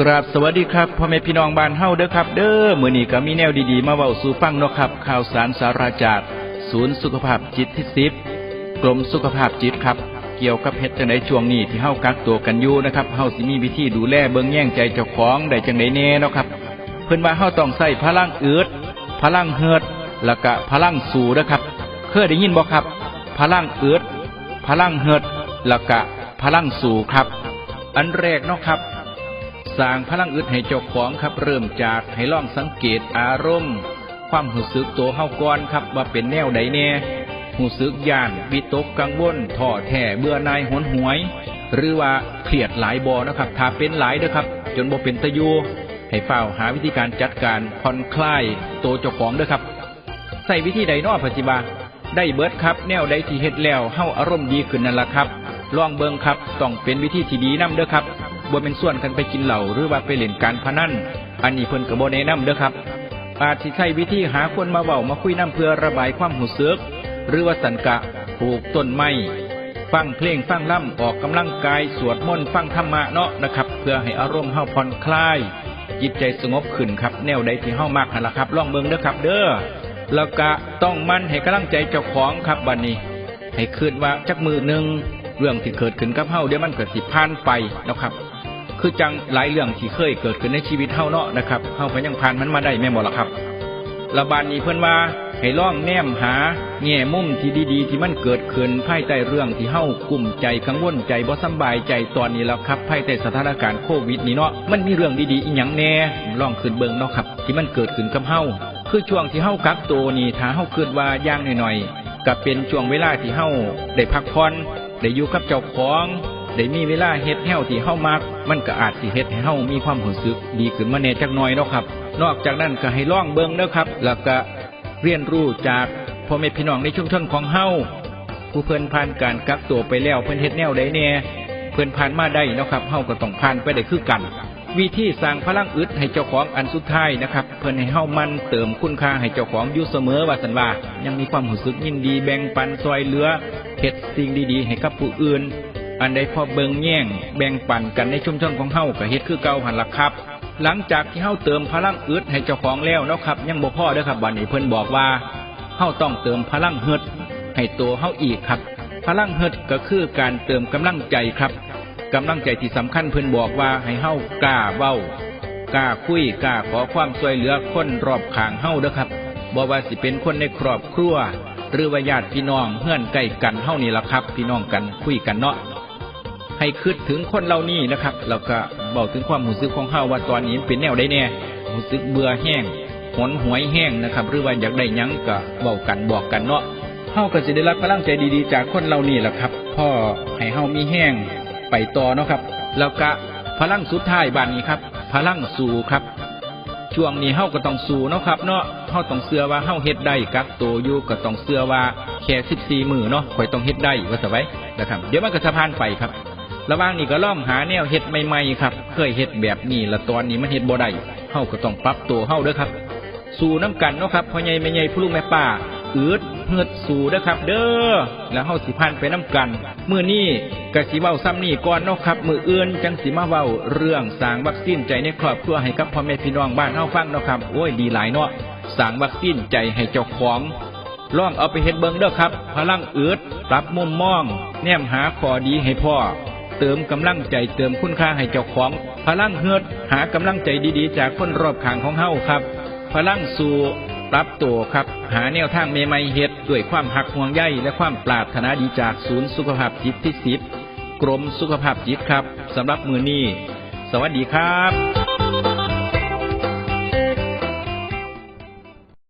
กราบสวัสดีครับพ่อแม่พี่น้องบ้านเฮาเด้อครับ เด้อมื้อนี้ก็มีแนวดีๆ มาเว้าสู่ฟังเนาะครับ ข่าวสารสาราจากศูนย์สุขภาพจิตที่สิบกรมสุขภาพจิตครับ เกี่ยวกับเฮ็ดจังไดช่วงนี้ที่เฮากักตัวกันอยู่นะครับเฮาสิมีวิธีดูแลเบิ่งแย่งใจเจ้าของได้จังไดแน่เนาะครับ เพิ่นว่าเฮาต้องใส่พลังอืดพลังเฮือดแล้วก็พลังสูเด้อครับ เคยได้ยินบ่ครับ พลังอืดพลังเฮือดแล้วก็พลังสูครับ อันแรกเนาะครับสร้างพลังอึดให้เจ้าของครับ เริ่มจากให้ลองสังเกตอารมณ์ ความหูสึกตัวเฮาก่อนครับว่าเป็นแนวใดแน่หูสึกย่านวิตกกังวลท้อแท้เบื่อหน่ายหนหวย หรือว่าเครียดหลายบอนะครับ ถ้าเป็นหลายเด้อครับ จนบ่เป็นตะยูให้เฝ้าหาวิธีการจัดการผ่อนคลายตัวเจ้าของเด้อครับใส่วิธีใดนอปัจจุบันได้เบิดครับ แนวใดที่เฮ็ดแล้วเฮาอารมณ์ดีขึ้นนั่นล่ะครับ ลองเบิงครับต้องเป็นวิธีที่ดีนํเด้อครับบ่เป็นส่วนกันไปกินเหล้าหรือว่าไปเล่นการพนันอันนี้เพิ่นก็บ่แนะนํเด้อครับอาจสิใช้วิธีหาคนมาเว้ามาคุยนํเพื่อระบายความหูสึกหรือว่าสันกะปลูกต้นไม้ฟังเพลงฟังล่ำออกกำลังกายสวดมนต์ฟังธรรมะเนาะนะครับ เพื่อให้อารมณ์เฮาผ่อนคลายจิตใจสงบขึ้นครับ แนวใดที่เฮามักนั่นล่ะครับ ลองเบิ่งเด้อครับ เด้อแล้วก็ต้องมั่นให้กำลังใจเจ้าของครับบัดนี้ ให้คืนว่าจักมือหนึ่ง เรื่องที่เกิดขึ้นกับเฮาเดี๋ยวมันเกิดสิผ่านไปนะครับ คือจังหลายเรื่องที่เคยเกิดขึ้นในชีวิตเฮาเนาะนะครับเฮาก็ยังผ่านมันมาได้แม่นบ่ล่ะครับระบาดนี้เพิ่นว่าให้ล่องแนมหาแง่มุมที่ดีๆ ที่มันเกิดขึ้นภายใต้เรื่องที่เฮากลุ่มใจกังวลใจบ่สบายใจตอนนี้แล้วครับภายใต้สถานการณ์โควิดนี่เนาะมันมีเรื่องดีๆอีหยังแน่ลองขึ้นเบิ่งเนาะครับ ที่มันเกิดขึ้นกับเฮาคือช่วงที่เฮากักตัวนี่ถ้าเฮาคิดว่าย่างหน่อยๆก็เป็นช่วงเวลาที่เฮาได้พักผ่อน ได้อยู่กับเจ้าของได้มีเวลาเฮ็ดแห้วที่เฮามัก มันก็อาจสิเฮ็ดให้เฮามีความรู้สึกดีขึ้นมาแน่จักหน่อยเนาะครับ นอกจากนั้นก็ให้ลองเบิ่งเด้อครับ แล้วก็เรียนรู้จากพ่อแม่พี่น้องในชุมชนของเฮาผู้เพิ่นผ่านการกักตัวไปแล้วเพิ่นเฮ็ดแนวใดแน่เพิ่นผ่านมาได้เนาะครับเฮาก็ต้องผ่านไปได้คือกัน วิธีสร้างพลังอึดให้เจ้าของอันสุดท้ายนะครับ เพิ่นให้เฮามันเติมคุณค่าให้เจ้าของอยู่เสมอว่าสันว่ายังมีความรู้สึกยินดีแบ่งปันซอยเหลือ เฮ็ดสิ่งดีๆ ให้กับผู้อื่น อันใดพอเบิงแย่ง แบ่งปันกันในชุมชนของเฮาก็เฮ็ดคือเก่าหันละครับ หลังจากที่เฮาเติมพลังอึดให้เจ้าของแล้วเนาะครับ ยังบ่พอเด้อครับบัดนี้เพิ่นบอกว่าเฮาต้องเติมพลังเฮิดให้ตัวเฮาอีกครับ พลังเฮิดก็คือการเติมกำลังใจครับกำลังใจที่สำคัญเพิ่นบอกว่าให้เฮากล้าเว้ากล้าคุยกล้าขอความช่วยเหลือคนรอบข้างเฮาเด้อครับบ่ว่าสิเป็นคนในครอบครัว หรือว่าญาติพี่น้องเพื่อนใกล้กันเฮานี่ล่ะครับ พี่น้องกันคุยกันเนาะให้คิดถึงคนเหล่านี้นะครับ แล้วก็บอกถึงความรู้สึกของเฮาว่าตอนนี้เป็นแนวใดแน่รู้สึกเบื่อแห้งหนหวยแห้งนะครับ หรือว่าอยากได้ยังก็เว้ากันบอกกันเนาะเฮาก็สิได้รับพลังใจดีๆ จากคนเหล่านี้แหละครับพ่อให้เฮามีแห้งไปต่อเนาะครับ แล้วก็พลังสุดท้ายบานนี้ครับ พลังสู้ครับ ช่วงนี้เฮาก็ต้องสู้เนาะครับเนาะเฮาต้องเสือว่าเฮาเฮ็ดได้กักตัวอยู่ก็ต้องเสือว่าแค่สิบสี่มือเนาะข่อยต้องเฮ็ดได้ว่าสไว้นะครับ เดี๋ยวมันก็จะผ่านไปครับ ระหว่างนี้ก็ล่องหาแนวเฮ็ดใหม่ๆครับ เคยเฮ็ดแบบนี้ละตอนนี้มันเฮ็ดบ่ได้เฮาก็ต้องปรับตัวเฮาเด้อครับ สู้น้ำกันเนาะครับพ่อใหญ่แม่ใหญ่ผู้ลุงแม่ป้าอืด เฮือดสู่เด้อครับ เด้อแล้วเฮาสิผ่านไปน้ำกันมื้อนี้ก็สิเว้าซ้ำนี่ก่อนเนาะครับ มื้ออื่นจังสิมาเว้าเรื่องสร้างวัคซีนใจในครอบครัวให้กับพ่อแม่พี่น้องบ้านเฮาฟังเนาะครับโอ้ยดีหลายเนาะสร้างวัคซีนใจให้เจ้าของลองเอาไปเฮ็ดเบิ่งเด้อครับ พลังอืดปรับมุมมอง แนมหาข้อดีให้พ่อ เติมกำลังใจเติมคุณค่าให้เจ้าของ พลังเฮือดหากำลังใจดีๆ จากคนรอบข้างของเฮาครับ พลังสู่ ปรับตัวครับ หาแนวทางใหม่ๆเฮ็ดด้วยความหักห่วงใยและความปรารถนาดีจากศูนย์สุขภาพจิตที่สิบกรมสุขภาพจิตครับสำหรับมือนี้ สวัสดีครับ